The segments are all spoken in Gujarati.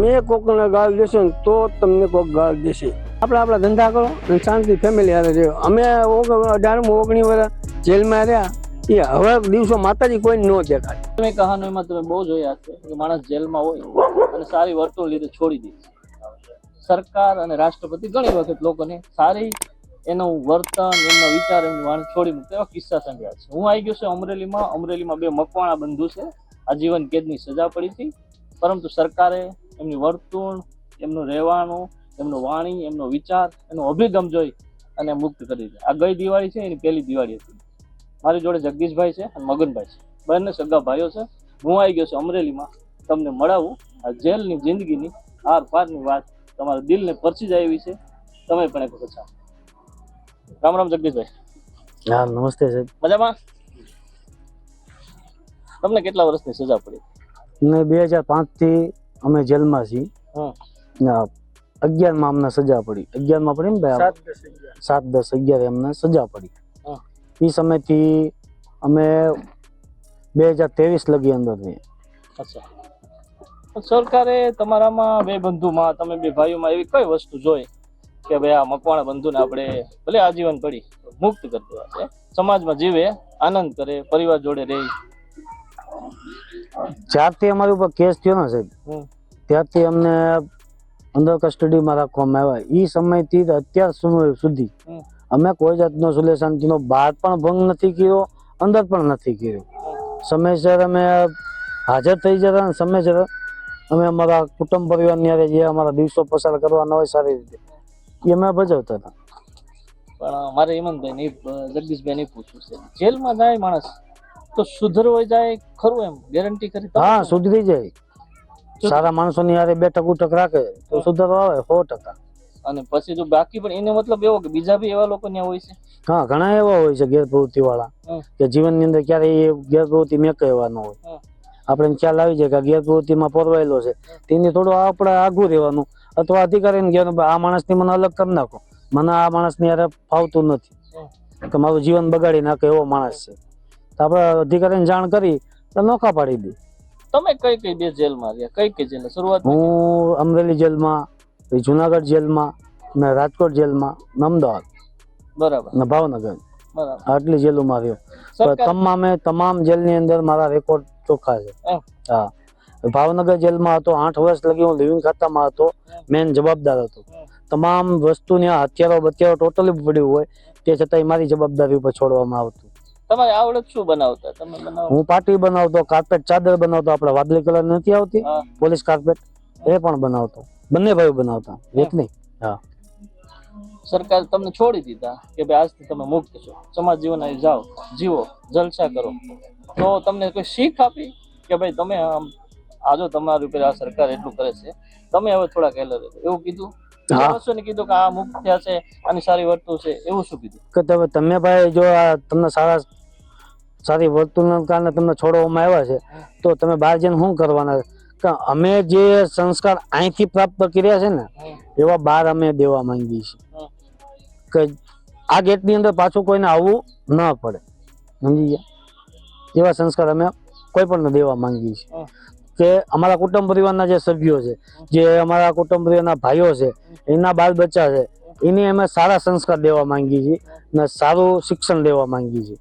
મેં કોકને ગાળ દેશે ને તો તમને કોક ગાળ દેશે. આપણે આપણા ધંધા કરો અને શાંતિ ફેમિલી હારે રહ્યો. અમે અઢારમું, ઓગણીસ વર્ષ જેલમાં રહ્યા. એ હવે દિવસો માતાજી કોઈ ન દેખાય. તમે કહાનીમાં તમે બહુ જોયા છે કે માણસ જેલમાં હોય અને સારી વર્તણૂક લીધે છોડી દે સરકાર અને રાષ્ટ્રપતિ ઘણી વખત લોકોને સારી એનું વર્તન, એમનો વિચાર, એમની વાણી છોડી મૂકતા એવા કિસ્સા સંભળ્યા છે. હું આવી ગયો છું અમરેલીમાં. અમરેલીમાં બે મકવાણા બંધુ છે. આજીવન કેદની સજા પડી હતી. પરંતુ સરકારે એમની વર્તણૂક એમનું રહેવાનું એમનું વાણી એમનો વિચાર એનો અભિગમ જોઈ અને મુક્ત કરી દે. આ ગઈ દિવાળી છે એની પહેલી દિવાળી હતી. મારી જોડે જગદીશભાઈ છે અને મગનભાઈ છે. બંને સગા ભાઈઓ છે. હું આવી ગયો છું અમરેલીમાં. તમને મળાવું. આ જેલની જિંદગીની આર પારની વાત તમારા દિલને પરચી જાય એવી છે. તમે પણ એક વખત રામ રામ જગદીશભાઈ. હા નમસ્તે સાહેબ. મજામાં? તમને કેટલા વર્ષની સજા પડી? મેં બે હજાર પાંચથી અમે જેલમાં છીએ. અગિયારમાં અમને સજા પડી. અગિયારમાં પડી ને ભાઈ સાત દસ અગિયાર. અમને સજા પડી. એ સમયથી અમે બે હજાર ત્રેવીસ લગી અંદર અચ્છા. સરકારે તમારામાં બે બંધુમાં તમે બે ભાઈઓમાં એવી કઈ વસ્તુ જોઈ કે ભાઈ આ મકવાણા બંધુને આપણે ભલે આજીવન પડી મુક્ત કરતો હશે સમાજમાં જીવે આનંદ કરે પરિવાર જોડે રહે. જ્યારથી અમારી ઉપર કેસ થયો ને સાહેબ. ત્યારથી અમને અંદર કસ્ટડીમાં રાખવામાં આવ્યા. એ સમયથી અત્યાર સુધી અમે કોઈ જાતનો સુલે શાંતિનો બહાર પણ ભંગ નથી કર્યો અંદર પણ નથી કર્યો. સમયસર અમે હાજર થઈ જતા અને સમયસર અમે અમારા કુટુંબ પરિવારની અરે જે અમારા દિવસો પસાર કરવાના હોય સારી રીતે એ અમે ભજવતા હતા. પણ મારે હેમંતભાઈ નહીં જગદીશભાઈ નહીં પૂછવું છે. જેલમાં જાય માણસ તો સુધરવો જાય ખરું એમ? ગેરંટી કરી હા સુધરી જાય. સારા માણસોની હારે બેઠક ઉઠક રાખે તો સુધારો આવે સો ટકા. અને પછી જો બાકી પણ એનો મતલબ એવો કે બીજા બી એવા લોકો ત્યાં હોય છે? હા ઘણા એવા હોય છે ગેરપ્રવૃત્તિ વાળા. કે જીવનની અંદર ક્યારેય એ ગેરપ્રવૃત્તિ મેં કહેવાનો ન હોય. આપણે ખ્યાલ આવી જાય કે ગેરપ્રવૃત્તિમાં પોરવાયેલો છે. તેની થોડું આપણે આગું રહેવાનું અથવા અધિકારીને કહેવાનું ભાઈ આ માણસની મને અલગ કરી નાખો. મને આ માણસની હારે ફાવતું નથી. કે મારું જીવન બગાડી નાખે એવો માણસ છે. તો આપણે અધિકારીને જાણ કરી તો નોખા પાડી દે. તમે કઈ કઈ બે જેલમાં રહ્યા? કઈ કઈ જેલ શરૂઆત હું અમરેલી જેલમાં જુનાગઢ જેલમાં ને રાજકોટ જેલમાં અમદાવાદ. બરાબર. ને ભાવનગર. બરાબર. આટલી જેલોમાં રહ્યો. તમામે તમામ જેલની અંદર મારા રેકોર્ડ ચોખ્ખા છે. હા. ભાવનગર જેલમાં હતો આઠ વર્ષ લગી હું લિવિંગ ખાતામાં હતો મેન જવાબદાર હતો. તમામ વસ્તુની હથિયારો બથિયારો ટોટલી પડ્યું હોય તે છતાંય મારી જવાબદારી ઉપર છોડવામાં આવતું. તમારે આવડત શું બનાવતા? તમે બનાવો. હું પાટી બનાવતો કાર્પેટ ચાદર બનાવતો આપણે વાદળી કલર નથી આવતી. પોલીસ કાર્પેટ એ પણ બનાવતો. બંને ભાઈઓ બનાવતા એક નહીં. સરકાર તમને છોડી દીધા કે ભાઈ આજથી તમે મુક્ત છો. સમાજ જીવન આવી જાઓ જીવો જલસા કરો. તો તમને કોઈ શીખ આપી કે ભાઈ તમે આમ આજો તમારી ઉપર આ સરકાર એટલું કરે છે. તમે હવે થોડા કહેલા એવું કીધું? માણસોને કીધું કે આ મુક્ત થયા છે આની સારી વર્તું છે એવું શું કીધું? કે તમે તમે ભાઈ જો આ તમને સારા સારી વર્તુળના કારણે તમને છોડવામાં આવ્યા છે તો તમે બહાર જઈને શું કરવાના? કે અમે જે સંસ્કાર અહીંથી પ્રાપ્ત કર્યા છે ને એવા બહાર અમે દેવા માંગીએ છીએ. કે આ ગેટની અંદર પાછું કોઈને આવવું ન પડે. સમજી ગયા? એવા સંસ્કાર અમે કોઈ પણ દેવા માંગીએ છીએ. કે અમારા કુટુંબ પરિવારના જે સભ્યો છે, જે અમારા કુટુંબ પરિવારના ભાઈઓ છે એના બાલ બચ્ચા છે, એને અમે સારા સંસ્કાર દેવા માંગીએ છીએ અને સારું શિક્ષણ દેવા માંગીએ છીએ.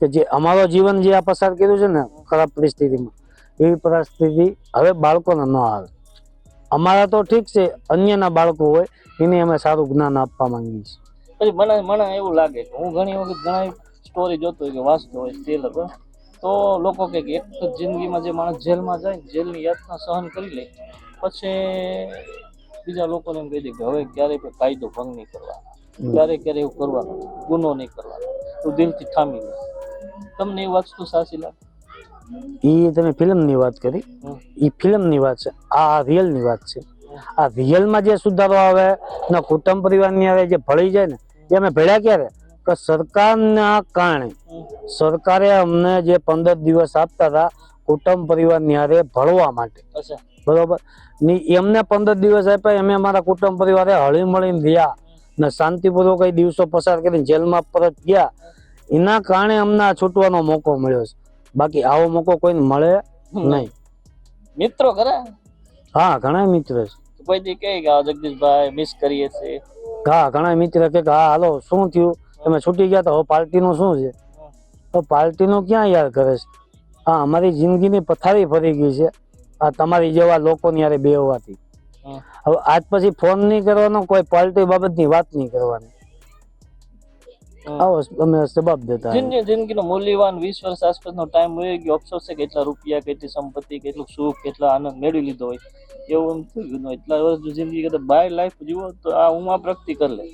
કે જે અમારો જીવન જે આ પસાર કર્યું છે ને ખરાબ પરિસ્થિતિમાં, એવી પરિસ્થિતિ હવે બાળકોને ન આવે. અમારા તો ઠીક છે, અન્યના બાળકો હોય, એને અમે સારું જ્ઞાન આપવા માંગીએ છીએ. મને મને એવું લાગે કે હું ઘણી વખત ઘણા સ્ટોરી જોતો હોય કે વાંચતો હોય સ્ટેલર પર તો લોકો કહે કે એક જિંદગીમાં જે માણસ જેલમાં જાય જેલની યાતના સહન કરી લે પછી બીજા લોકોને એમ કહી દે કે હવે ક્યારેય પણ કાયદો ભંગ નહીં કરવાનો. ક્યારે ક્યારે એવું કરવાનું ગુનો નહીં કરવાનો. તું દિલથી થામી લે. તમને એ વસ્તુ સાચી લાગે. એ તમે ફિલ્મની વાત કરી. એ ફિલ્મની વાત છે. આ રિયલની વાત છે. આ રિયલમાં જે સુધારો આવે ને કુટુંબ પરિવારની આવે જે ભળી જાય ને એ અમે ભળ્યા ક્યારે? કે સરકારના કારણે સરકારે અમને જે પંદર દિવસ આપતા હતા કુટુંબ પરિવાર ન્યારે ભળવા માટે. બરોબર? ની એમને પંદર દિવસ આપ્યા અમે અમારા કુટુંબ પરિવારે હળી મળીને રહ્યા ને શાંતિપૂર્વક એ દિવસો પસાર કરીને જેલમાં પરત ગયા. એના કારણે અમને આ છૂટવાનો મોકો મળ્યો છે. બાકી આવો મોકો કોઈને મળે નહીં. મિત્રો ખરા? હા ઘણા મિત્ર છે. કોઈ દી કે જગદીશભાઈ મિસ કરીએ છે હા ઘણા મિત્ર કે હા હાલો શું થયું? તમે છૂટી ગયા તો હવે પાર્ટીનું શું છે? તો પાર્ટીનું ક્યાં યાદ કરે છે? હા અમારી જિંદગીની પથારી ફરી ગઈ છે. આ તમારી જેવા લોકોની યારે બે હોવાથી. હવે આજ પછી ફોન નહીં કરવાનો કોઈ પાર્ટી બાબતની વાત નહીં કરવાની. આવો અમે જવાબ દેતા જિંદગી જિંદગીનો મૂલ્યવાન વીસ વર્ષ આસપાસનો ટાઈમ હોય ગયો. અફસોસ છે કેટલા રૂપિયા કેટલી સંપત્તિ કેટલું સુખ કેટલા આનંદ મેળવી લીધો હોય. એવું એમ એટલા વર્ષ જિંદગી કરતા બાય લાઈફ જીવો તો આ હું આ પ્રગતિ કરી લે.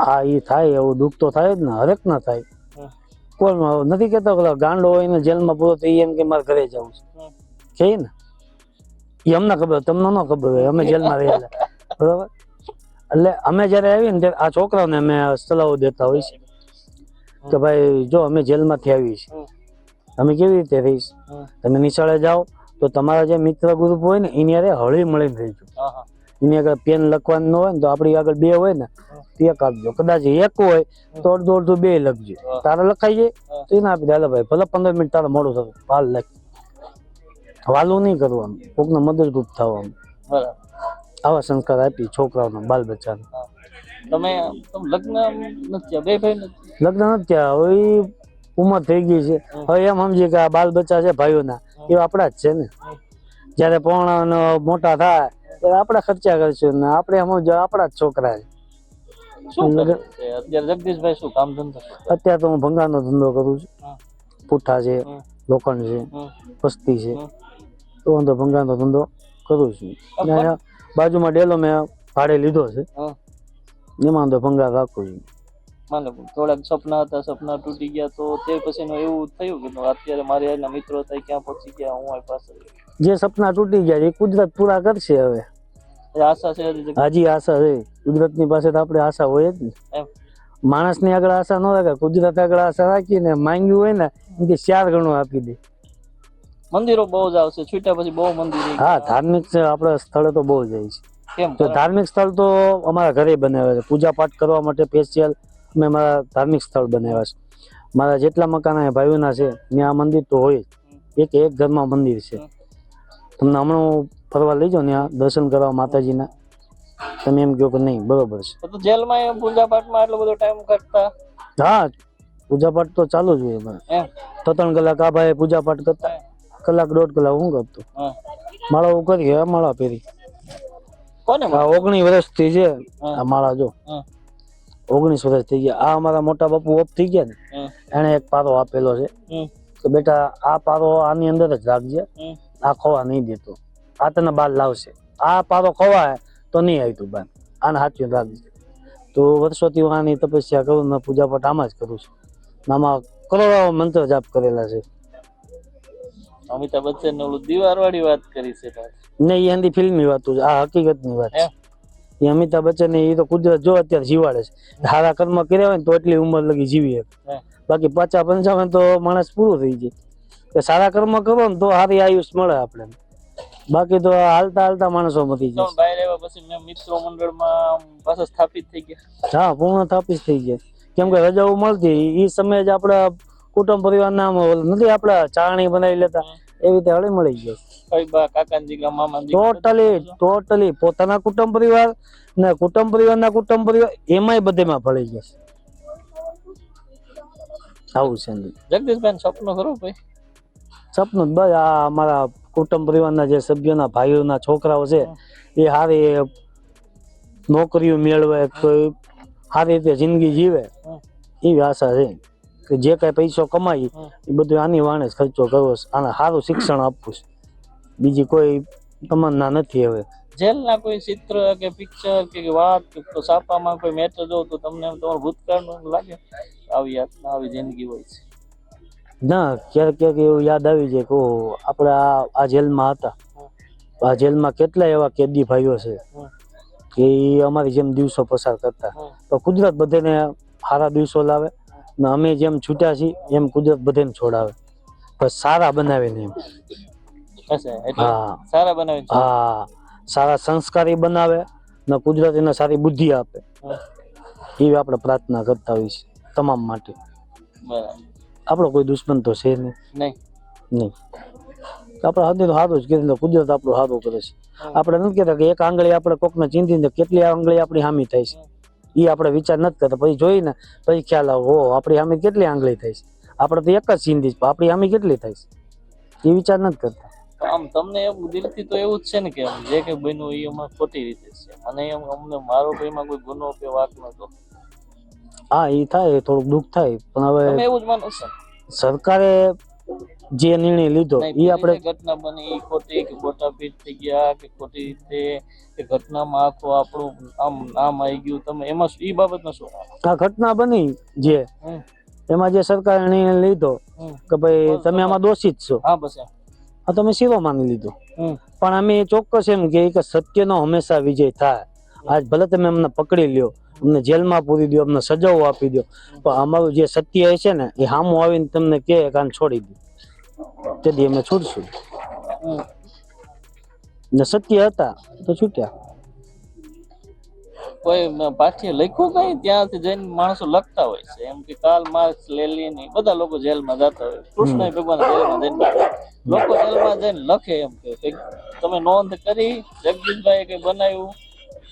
હા એ થાય એવું દુઃખ તો થાય જ ને હરેક ના થાય. કોણ નથી કેતો ગાંડો હોય ને જેલમાં પૂરો થઈ એમ કે મારે ઘરે જવું. છે. કે ને? એ અમને ખબર તમને ન ખબર હોય અમે જેલમાં રહેલા. બરાબર? એટલે અમે જયારે આવીએ ને ત્યારે આ છોકરાઓને અમે સલાહો દેતા હોય છે કે ભાઈ જો અમે જેલમાંથી આવી છીએ. અમે તમે કેવી રીતે રહીશ? તમે નિશાળે જાઓ. તો તમારા જે મિત્ર ગ્રુપ હોય ને એની અરે હળી મળીને રહીજો હા હા. એની આગળ પેન લખવાનું ન હોય ને તો આપણી આગળ બે હોય ને એક આપજો. કદાચ એક હોય તો અડધું અડધું બે લખજો. તારે લખાઈ જાય તો એને આપી દે. ભાઈ ભલે પંદર મિનિટ તારે મોડું થતું હાલ લખ. વાલું નહીં કરવાનું. કોકને મદદરૂપ થવાનું. આવા સંસ્કાર આપી છોકરાઓને બાલ બચ્ચાને. તમે લગ્ન નથી બે ભાઈ લગ્ન નથી હવે ઉંમર થઈ ગઈ છે. હવે એમ સમજીએ કે આ બાલ બચ્ચા છે ભાઈઓના. એ આપણા જ છે ને. જ્યારે પણ મોટા થાય ત્યારે આપણે ખર્ચા કરશું ને આપણે સમજો આપણા જ છોકરા છે. અત્યારે જગદીશભાઈ શું કામ ધંધો અત્યારે તો હું ભંગારનો ધંધો કરું છું. પુઠ્ઠા છે લોખંડ છે. પસ્તી છે. તો હું તો ભંગારનો ધંધો કરું છું. બાજુમાં ડેલો મેં ભાડે લીધો છે. એમાં તો ભંગાર રાખું છું. માનો થોડાક સપના હતા સપના તૂટી ગયા તો તે પછીનું એવું થયું કે અત્યારે મારે એના મિત્રો હતા ક્યાં પહોંચી ગયા હું પાસે જે સપના તૂટી ગયા એ કુદરત પૂરા કરશે હવે. આશા છે હાજી આશા છે. કુદરતની પાસે તો આપણે આશા હોય જ ને. માણસની આગળ આશા ન રાખે કુદરત આગળ આશા રાખીને માંગ્યું હોય ને એમથી ચાર ગણું આપી દે. મંદિરો બહુ જ આવશે છૂટ્યા પછી બહુ મંદિર હા ધાર્મિક આપણે આપણા સ્થળે તો બહુ જાય છે. કેમ? તો ધાર્મિક સ્થળ તો અમારા ઘરે બનાવે છે. પૂજા પાઠ કરવા માટે સ્પેશિયલ અમે મારા ધાર્મિક સ્થળ બનાવ્યા છે. મારા જેટલા મકાન અહીંયા ભાઈઓના છે ત્યાં મંદિર તો હોય એક એક ઘરમાં મંદિર છે. તમને હમણાં હું ફરવા લઈ જાઉં ત્યાં દર્શન કરવા માતાજીના. તમે એમ કહો કે નહીં બરોબર છે. તો જેલમાં એ પૂજા પાઠમાં આટલો બધો ટાઈમ કરતા હા પૂજા પાઠ તો ચાલુ જ હોય અમારે તો ત્રણ કલાક આ ભાઈ પૂજા પાઠ કરતા. કલાક દોઢ કલાક હું કરતો. માળા હું કરી માળા પહેરી? કોને ઓગણીસ વર્ષથી છે. આ માળા જો. ઓગણીસ વર્ષ થઈ ગયા. આ અમારા મોટા બાપુ ઓફ થઈ ગયા ને એને એક પારો આપેલો છે. કે બેટા આ પારો આની અંદર જ રાખજે. આ ખોવા નહીં દેતો. આ તને બાર લાવશે. આ પારો ખવાય તો નહીં આવી તું બાર. આને હાથમાં રાખજે. તો વર્ષોથી હું આની તપસ્યા કરું ને પૂજા પાઠ આમાં જ કરું છું. આમાં કરોડો મંત્ર જાપ કરેલા છે. અમિતાભ બચ્ચન ઓલું દીવાર વાળી વાત કરી છે નહીં એની ફિલ્મની વાતો આ હકીકતની વાત છે? એ અમિતાભ બચ્ચન એ તો કુદરત જો અત્યારે જીવાડે છે. સારા કર્મ કર્યા હોય ને તો એટલી ઉંમર લગી જીવી શકે. બાકી પચાસ પંચાવન તો માણસ પૂરું થઈ જાય. કે સારા કર્મ કરો ને તો સારી આયુષ મળે આપણે. બાકી તો હાલતા હાલતા માણસો મતી જાય બહાર આવ્યા પછી મેં મિત્રો મંડળમાં પાછા સ્થાપિત થઈ ગયા. હા પૂર્ણ સ્થાપિત થઈ જાય કેમ કે રજાઓ મળતી એ સમયે જ આપણા કુટુંબ પરિવારના આમ ઓલું નથી આપણા ચારણી બનાવી લેતા. એવી રીતે હળી મળી દીકરા ટોટલી ટોટલી પોતાના કુટુંબ પરિવાર ને કુટુંબ પરિવારના કુટુંબ પરિવાર એમાંય બધેમાં ભળી છે. આવું છે. જગદીશભાઈ સપનું ખરું ભાઈ? સપનું બસ આ અમારા કુટુંબ પરિવારના જે સભ્યોના ભાઈઓના છોકરાઓ છે એ સારી નોકરીઓ મેળવે કોઈ સારી રીતે જિંદગી જીવે એવી આશા છે. કે જે કાંઈ પૈસો કમાઈ એ બધું આની વાણે જ ખર્ચો કરવો છે. આને સારું શિક્ષણ આપવું છે. બીજી કોઈ તમન્ના નથી હવે. જેલના કોઈ ચિત્ર કે પિક્ચર કે વાત કે તો છાપામાં કોઈ મેટર જો તો તમને એમ તમારું ભૂતકાળનું લાગે આવી યાતના આવી જિંદગી હોય છે. ના ક્યારેક ક્યારેક એવું યાદ આવી જાય કે ઓહો, આપણે આ આ જેલમાં હતા. આ જેલમાં કેટલા એવા કેદી ભાઈઓ છે કે એ અમારી જેમ દિવસો પસાર કરતા. તો કુદરત બધાને સારા દિવસો લાવે. ને અમે જેમ છૂટ્યા છીએ એમ કુદરત બધાને છોડાવે. બસ સારા બનાવીને એમ. હા. સારા બનાવે હા. સારા સંસ્કારી બનાવે ને કુદરત એને સારી બુદ્ધિ આપે. એવી આપણે પ્રાર્થના કરતા હોઈએ છીએ તમામ માટે. આપણો કોઈ દુશ્મન તો છે નહીં. નહીં. નહીં. તો સારું જ કીધું કુદરત આપણું સારું કરે છે. આપણે નથી કહેતા કે એક આંગળી આપણે કોકને ચીંધીને કેટલી આંગળી આપણી હામી થાય છે. એ આપણે વિચાર નથી કરતા. પછી જોઈને પછી ખ્યાલ આવે હો આપણી હામી કેટલી આંગળી થાય છે? આપણે તો એક જ સિંધી છે આપણી હામી કેટલી થાય છે? એ વિચાર નથી કરતા. આમ તમને એવું દિલથી તો એવું જ છે ને કે જે કંઈ બન્યું એ અમારે ખોટી રીતે છે. અને એમ અમને મારો ભાઈમાં કોઈ ગુનો કે વાત નતો હા એ થાય થોડુંક દુઃખ થાય પણ હવે એવું જ માનો છે. સરકારે જે નિર્ણય લીધો એ આપણે ઘટના બની એ ખોટી કે ખોટા પીઠ થઈ ગયા કે ખોટી રીતે કે ઘટનામાં આખું આપણું આમ નામ આવી ગયું. તમે એમાં એ બાબતમાં શું આ ઘટના બની જે એમાં જે સરકારે નિર્ણય લીધો કે ભાઈ તમે આમાં દોષિત છો. હા બસ આ તમે શીરો માની લીધો. પણ અમે ચોક્કસ એમ કે કે સત્યનો હંમેશા વિજય થાય. આજ ભલે તમે અમને પકડી લ્યો અમને જેલમાં પૂરી દો અમને સજાઓ આપી દો પણ અમારું જે સત્ય છે ને એ સામું આવીને તમને કે કાન છોડી દો તેથી અમે છૂટશું. ને સત્ય હતા તો છૂટ્યા. કોઈ પાછી પાઠ્ય લખ્યું કઈ? ત્યાંથી જઈને માણસો લખતા હોય છે. એમ કે કાલ માર્ક્સ લેલી એ બધા લોકો જેલમાં જતા હોય. કૃષ્ણ ભગવાન જેલમાં જઈને લોકો જેલમાં જઈને લખે એમ કે તમે નોંધ કરી જગદીશભાઈ કઈ બનાવ્યું?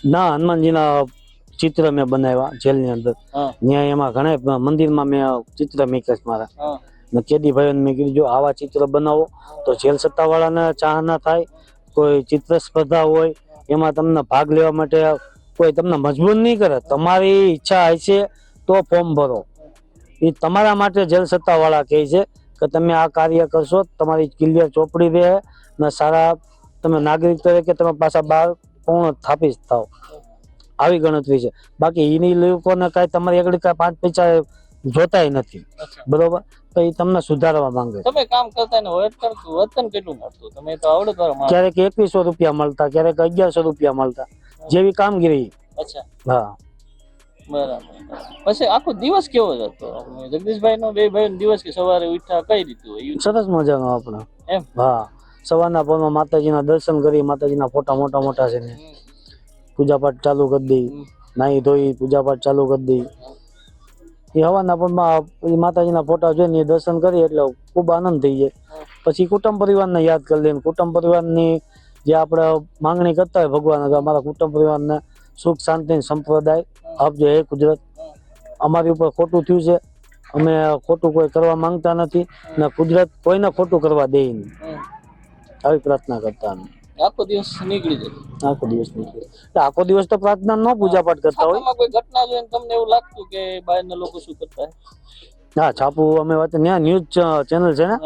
ના હનુમાનજીના ચિત્ર મેં બનાવ્યા જેલની અંદર. ત્યાં એમાં ઘણા મંદિરમાં મેં ચિત્ર મૂક્યા મારા. ને કેદી ભાઈઓને મેં કીધું જો આવા ચિત્ર બનાવો તો જેલ સત્તાવાળાને ચાહના થાય કોઈ ચિત્ર સ્પર્ધા હોય એમાં તમને ભાગ લેવા માટે કોઈ તમને મજબૂર નહીં કરે. તમારી ઈચ્છા હશે તો ફોર્મ ભરો. એ તમારા માટે જેલ સત્તાવાળા કહે છે કે તમે આ કાર્ય કરશો તમારી ક્લિયર ચોપડી રહે ને સારા તમે નાગરિક તરીકે તમે પાછા બહાર પૂર્ણ સ્થાપિત થાવ આવી ગણતરી છે. બાકી એની લોકોને કાંઈ તમારી આગળ કાંઈ પાંચ પૈસા જોતાય નથી. બરોબર? તો એ તમને સુધારવા માંગે તમે કામ કરતા ને વતન વતન કેટલું મળતું? તમે તો આવડત ક્યારેક એકવીસો રૂપિયા મળતા ક્યારેક અગિયારસો રૂપિયા મળતા. જેવી કામગીરી. અચ્છા. હા. બરાબર. પછી આખો દિવસ કેવો જતો? જગદીશભાઈ નો બે ભાઈ દિવસ કે સવારે ઉઠ્યા કઈ રીતે હોય? સરસ મજાનો આપણે. એમ? હા. સવારના પરમાં માતાજીના દર્શન કરી માતાજીના ફોટા મોટા મોટા છે ને. હમ. પૂજા પાઠ ચાલુ કરી દઈ. નાહી ધોઈ પૂજા પાઠ ચાલુ કરી દઈ. એ હવાના પરમાં એ માતાજીના ફોટા જોઈને એ દર્શન કરી એટલે ખૂબ આનંદ થઈ જાય. પછી કુટુંબ પરિવારને યાદ કરી લઈને કુટુંબ પરિવારની જે આપણે માંગણી કરતા હોય ભગવાન કે અમારા કુટુંબ પરિવારને સુખ શાંતિ સંપ્રદાય આપજો હે કુદરત. અમારી ઉપર ખોટું થયું છે. અમે ખોટું કોઈ કરવા માંગતા નથી ને કુદરત કોઈને ખોટું કરવા દે નહીં. આવી પ્રાર્થના કરતા અમે. આખો દિવસ નીકળી જાય. આખો દિવસ નીકળે એટલે આખો દિવસ તો પ્રાર્થના નો પૂજા પાઠ કરતા હોય. કોઈ ઘટના જોઈને તમને એવું લાગતું કે બહારના લોકો શું કરતા હે? હા છાપુ અમે વાત ત્યાં ન્યૂઝ ચેનલ છે ને?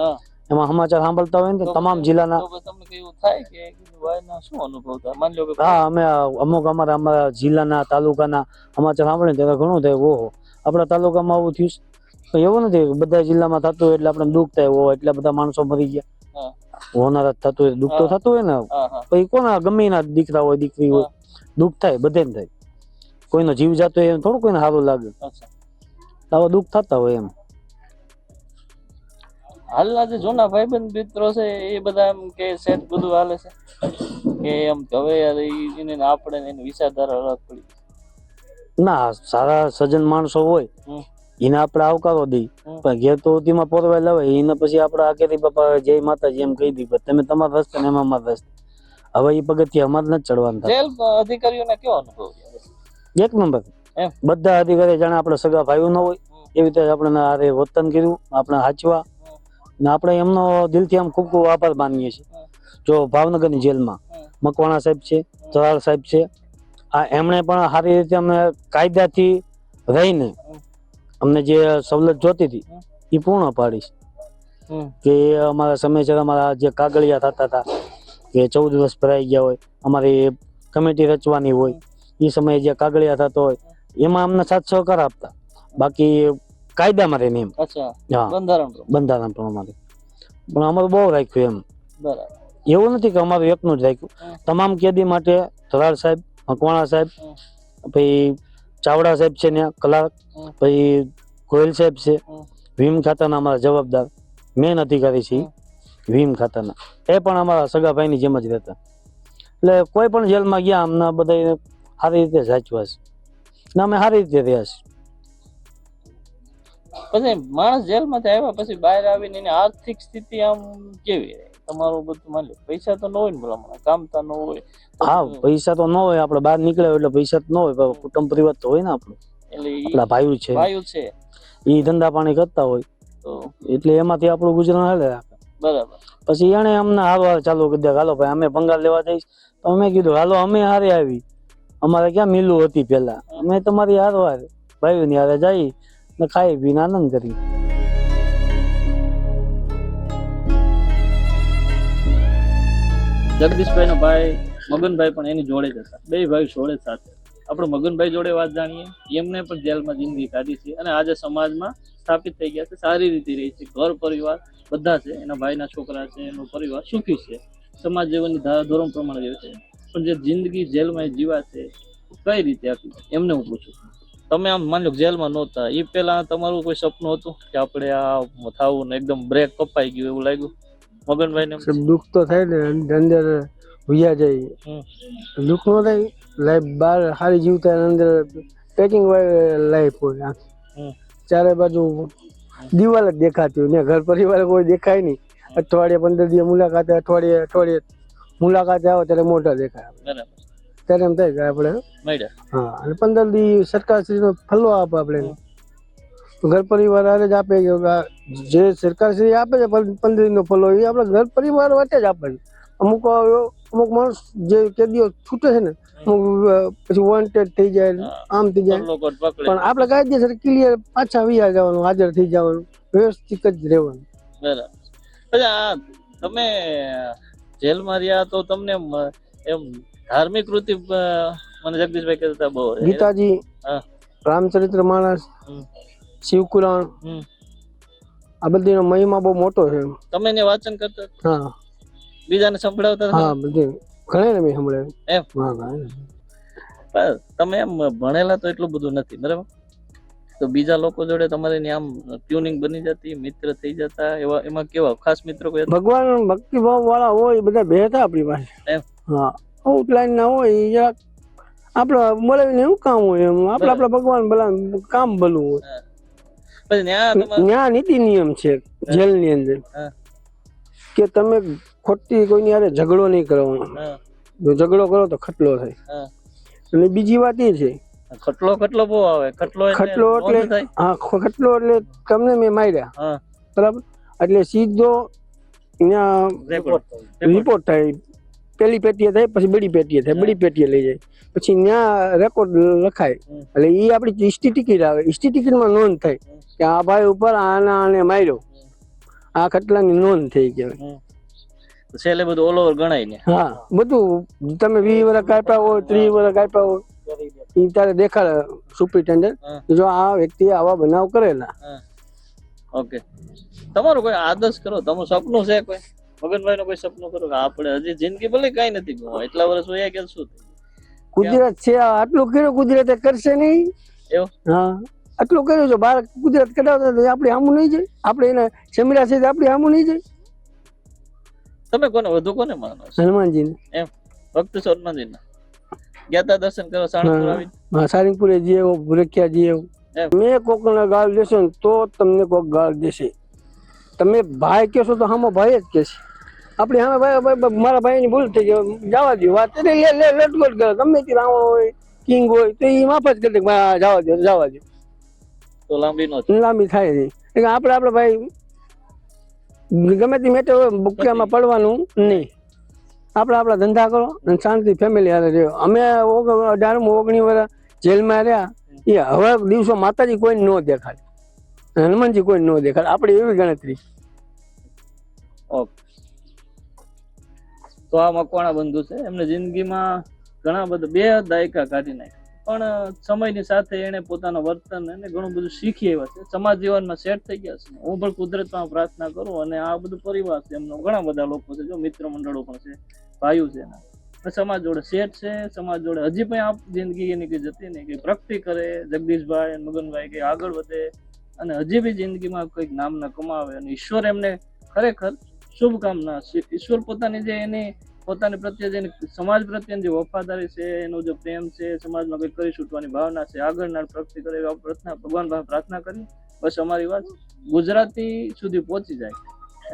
એમાં સમાચાર સાંભળતા હોય ને તમામ જિલ્લાના તમને કઈ એવું થાય કે બહારના શું અનુભવ થાય? માની લો કે હા અમે અમુક અમારા અમારા જિલ્લાના તાલુકાના સમાચાર સાંભળીને ત્યારે ઘણું થાય ઓહો. આપણા તાલુકામાં આવું થયું તો એવું નથી બધા જિલ્લામાં થતું એટલે આપણે દુઃખ થાય ઓહો એટલા બધા માણસો મરી ગયા. હોનારા થતું હોય દુઃખ તો થતું હોય ને પછી કોના ગમે એના દીકરા હોય દીકરી હોય દુઃખ થાય બધે થાય. કોઈનો જીવ જતો હોય એમ થોડું કોઈને સારું લાગે. આવા દુઃખ થતા હોય એમ. હાલના જે જૂના ભાઈબંધ મિત્રો છે એ બધા એમ કે સેટ બધું હાલે છે. કે એમ હવે એને આપણે એની વિચારધારા અલગ પડી ના સારા સજ્જન માણસો હોય. એને આપણે આવકારો દઈ પણ ઘેર તો ઉતીમાં પોરવાય લાવે એને પછી આપણે આકેરી બાપા જય માતાજી એમ કહી દી પણ તમે તમારા રસ્તે ને એમાં અમારા રસ્તે. હવે એ પગથિયા અમારે નથી ચડવાનું જેલ અધિકારીઓને કેવો અનુભવ એક નંબર. બધા અધિકારી જાણે આપણે સગા ભાઈઓ ન હોય. એવી રીતે આપણે આરે વર્તન કર્યું આપણે હાચવા. ને આપણે એમનો દિલથી આમ ખૂબ ખૂબ આભાર માનીએ છીએ. જો ભાવનગરની જેલમાં. મકવાણા સાહેબ છે તરાળ સાહેબ છે આ એમણે પણ સારી રીતે અમને કાયદાથી રહીને. અમને જે સવલત જોતી હતી એ પૂર્ણ પાડીશ. કે અમારા સમયસર અમારા જે કાગળિયા થતા હતા કે ચૌદ વર્ષ ભરાઈ ગયા હોય અમારી કમિટી રચવાની હોય એ સમયે જે કાગળિયા થતો હોય એમાં અમને સાથ સહકાર આપતા. બાકી કાયદામાં રહીને એમ. બંધારણ પ્રમાણે. પણ અમારું બહુ રાખ્યું એમ. એવું નથી કે અમારું એકનું જ રાખ્યું. તમામ કેદી માટે ધરાળ સાહેબ મકવાણા સાહેબ પછી ચાવડા સાહેબ છે ને કલાક પછી ગોયલ સાહેબ છે. વીમ ભીમ ખાતાના અમારા જવાબદાર મેન અધિકારી છે વીમ ભીમ ખાતાના. એ પણ અમારા સગા ભાઈની જેમ જ રહેતા. એટલે કોઈ પણ જેલમાં ગયા અમને બધા સારી રીતે સાચવા છે. ને અમે સારી રીતે રહ્યા છે પછી માણસ જેલમાંથી આવ્યા પછી બહાર આવીને એની આર્થિક સ્થિતિ આમ કેવી રહે? તમારું બધું માની પૈસા તો ન હોય ને ભલામણ કામતા ન હોય. હા પૈસા તો ન હોય આપણે બહાર નીકળ્યા એટલે પૈસા તો ન હોય કુટુંબ પરિવાર તો હોય ને આપણું. એટલે આપણા ભાઈઓ છે. ભાઈઓ છે. એ ધંધા પાણી કરતા હોય. એટલે એમાંથી આપણું ગુજરાન હાલે બરાબર. પછી એને અમને હાલો ચાલુ કરી દે હાલો ભાઈ અમે ભંગાર લેવા જઈશ. તો અમે કીધું હાલો અમે હારે આવી. અમારે ક્યાં મિલું હતી પેલા અમે તમારી હારો હાર ભાઈઓની હારે જઈ ને ખાઈ પીને આનંદ કરી જગદીશભાઈ નો ભાઈ, મગનભાઈ પણ એની જોડે જ હતા. બે ભાઈ જોડે સાથે. આપણે મગનભાઈ જોડે વાત જાણીએ. એમને પણ જેલમાં જિંદગી કાઢી છે અને આજે સમાજમાં સ્થાપિત થઈ ગયા છે. સારી રીતે રહી છે. ઘર, પરિવાર બધા છે. એના ભાઈના છોકરા છે, એનો પરિવાર સુખી છે. સમાજ જીવનની ધારાધોરણ પ્રમાણે રહે છે. પણ જે જિંદગી જેલમાં જીવા છે, કઈ રીતે આપી એમને હું પૂછું છું. તમે આમ માની લો જેલમાં નહોતા. એ પહેલા તમારું કોઈ સપનું હતું? કે આપણે આ થવું એકદમ બ્રેક કપાઈ ગયું એવું લાગ્યું? મગનભાઈને ને દુઃખ તો થાય ને અંદર ભૂયા જાય. દુઃખ નો થાય લાઈફ બહાર સારી જીવતા અંદર પેકિંગ લાઈફ હોય ચારે બાજુ દિવાલ જ દેખાતી હોય ને ઘર પરિવાર કોઈ દેખાય નહીં. અઠવાડિયે પંદર દિવસ મુલાકાતે અઠવાડિયે અઠવાડિયે મુલાકાતે આવે ત્યારે મોટા દેખાય બરાબર. ત્યારે એમ થાય કે આપણે હા અને પંદર દિવસ સરકાર શ્રીનો ફલ્લો આપે આપણે. ઘર પરિવાર હારે જ આપે જે સરકાર શ્રી આપે છે પં- પંદર દિનનો ફલો એ આપણે ઘર પરિવાર વચ્ચે જ આપે છે. અમુક અમુક માણસ જે કેદીઓ છૂટે છે ને અમુક પછી વોન્ટેડ થઈ જાય આમ થઈ જાય. પણ આપણે કાયદેસર ક્લિયર પાછા વિયા જવાનું હાજર થઈ જવાનું વ્યવસ્થિત જ રહેવાનું. બરાબર. તમે જેલમાં રહ્યા તો તમને એમ ધાર્મિક કૃતિ મને જગદીશભાઈ કહેતા બહુ. ગીતાજી રામચરિત્ર હમ. શિવકુરાણ. આ બધીનો મહિમા બહુ મોટો છે તમે એને વાંચન કરતા હા. બીજાને સંભળાવતા હા બધી. ઘણે ને મેં સંભળાવ્યું. એમ? હા ઘણા તમે એમ ભણેલા તો એટલું બધું નથી બરાબર? તો બીજા લોકો જોડે તમારે આમ ટ્યુનિંગ બની જતી મિત્ર થઈ જતા એવા એમાં કેવા? ખાસ મિત્રો કોઈ ભગવાન ભક્તિ ભાવ વાળા હોય બધા બેઠા આપણી પાસે. હા. આઉટલાઈન ના હોય જરાક આપણે બોલાવીને એવું કામ હોય એમ. આપણે આપણા ભગવાન ભલા કામ ભલું હોય. પછી ત્યાં નીતિ નિયમ છે જેલની અંદર. કે તમે ખોટી કોઈની હારે ઝઘડો નહીં કરવાનો. જો ઝઘડો કરો તો ખટલો થાય. અને બીજી વાત એ છે ખટલો ખટલો બહુ આવે. ખટલો ખટલો એટલે હા ખટલો એટલે તમને મેં માર્યા. બરાબર? એટલે સીધો રિપોર્ટ થાય. પેલી પેટીએ થાય પછી બડી પેટીએ થાય. બડી પેટીએ લઈ જાય. પછી ત્યાં રેકોર્ડ લખાય. એટલે એ આપણી ઇસ્ટી ટિકિટ આવે. હિસ્ટ્રી ટિકિટમાં નોંધ થાય. કે આ ભાઈ ઉપર આના આને માર્યો. આ ખટલાની નોંધ થઈ કહેવાય છેલ્લે બધું ઓલ ઓવર ગણાય ને. હા બધું તમે વીસ વર્ષ કાપ્યા હોય ત્રીસ વર્ષ કાપ્યા હોય એ તારે દેખાડે સુપ્રિન્ટેન્ડન્ટ. જો આ વ્યક્તિ આવા બનાવ કરેલા. ઓકે તમારું કોઈ આદર્શ કરો? તમારું સપનું છે કોઈ? મગનભાઈ નો કોઈ સપનું કરો કે આપણે હજી જિંદગી ભલે કઈ નથી ગુમાવા એટલા વર્ષ હોય કે શું કુદરત છે આટલું કર્યું કુદરતે કરશે નહીં. એવું? હા આટલું કર્યું છે બાર કુદરત કઢાવતા આપણે આમું નહીં જાય. આપણે એને સમીરા છે આપણે આમું નહીં જાય. તમે કોને વધુ કોને માનો હનુમાનજી ને એમ? ભક્ત સોનમાજી ના ગયા તા દર્શન કરવા સાણંદપુર આવી હા સારંગપુરે જઈએ ભૂરખિયા જઈએ. મેં કોકના ગાળ દેશો ને તો તમને કોક ગાળ દેશે. તમે ભાઈ કહેશો તો હામો ભાઈ જ કહેશે. આપણે હા ભાઈ મારા ભાઈ, ભાઈની ભૂલ થઈ ગયો જવા દો વાત એટલે લે લે લટકોટ ગયો. ગમે તે રાવણ હોય કિંગ હોય તો એ માફ જ કરી દે જવા દો જવા દો તો લાંબી નો. લાંબી થાય છે એટલે આપણે આપણે ભાઈ ગમે તે મેટર હોય બુકિયામાં પડવાનું નહીં. આપણે આપણા ધંધા કરો અને શાંતિ ફેમિલી હારે રહ્યો. અમે અઢારમું ઓગણી વર્ષ જેલમાં રહ્યા. એ હવે દિવસો માતાજી કોઈ ન દેખાડે હનુમાનજી કોઈ ન દેખાડે આપણી એવી ગણતરી. ઓકે. તો આ મકવાણા બંધુ છે. એમને જિંદગીમાં ઘણા બધા, બે દાયકા કાઢી નાખ્યા. પણ સમયની સાથે એને પોતાના વર્તન અને ઘણું બધું શીખી આવ્યા છે. સમાજ જીવનમાં સેટ થઈ ગયા છે. હું પણ કુદરતમાં પ્રાર્થના કરું અને આ બધું પરિવાર છે, એમનો ઘણા બધા લોકો છે, જો મિત્ર મંડળો પણ છે, ભાઈઓ છે એના. સમાજ જોડે સેટ છે, સમાજ જોડે હજી પણ આ જિંદગી એની કઈ જતી નહીં કે પ્રગતિ કરે, જગદીશભાઈ મગનભાઈ કે આગળ વધે અને હજી બી જિંદગીમાં કંઈક નામના કમાવે અને ઈશ્વર એમને ખરેખર શુભકામના છે. ઈશ્વર પોતાની જે એની, પોતાની પ્રત્યે જે સમાજ પ્રત્યેની જે વફાદારી છે, એનો જે પ્રેમ છે, સમાજમાં કંઈક કરી છૂટવાની ભાવના છે, આગળના પ્રગતિ કરે એવા પ્રાર્થના, ભગવાન પાસે પ્રાર્થના કરી, બસ અમારી વાત ગુજરાતી સુધી પહોંચી જાય.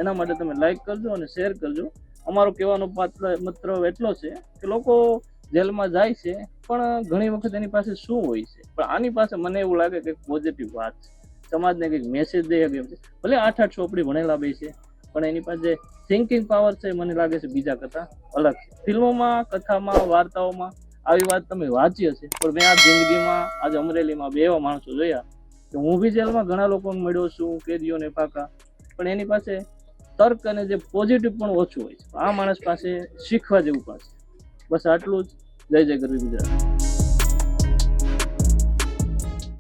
એના માટે તમે લાઈક કરજો અને શેર કરજો. અમારો કહેવાનો પાત્ર મતલબ એટલો છે કે લોકો જેલમાં જાય છે, પણ ઘણી વખત એની પાસે શું હોય છે? પણ આની પાસે મને એવું લાગે કે પોઝિટિવ વાત છે. સમાજને કંઈક મેસેજ દે ભલે આઠ આઠ ચોપડી ભણેલા બે છે પણ એની પાસે થિંકિંગ પાવર છે મને લાગે છે બીજા કરતા અલગ ફિલ્મોમાં, કથામાં, વાર્તાઓમાં આવી વાત તમે વાંચી હશે. પણ મેં આ જિંદગીમાં, આજે અમરેલીમાં બે એવા માણસો જોયા કે હું બી જેલમાં ઘણા લોકોને મળ્યો છું, કેદીઓને પાકા પણ એની પાસે તર્ક અને જે પોઝિટિવ પણ ઓછું હોય છે. આ માણસ પાસે શીખવા જેવું પાસે બસ આટલું જ. જય જય ગરવી ગુજરાત.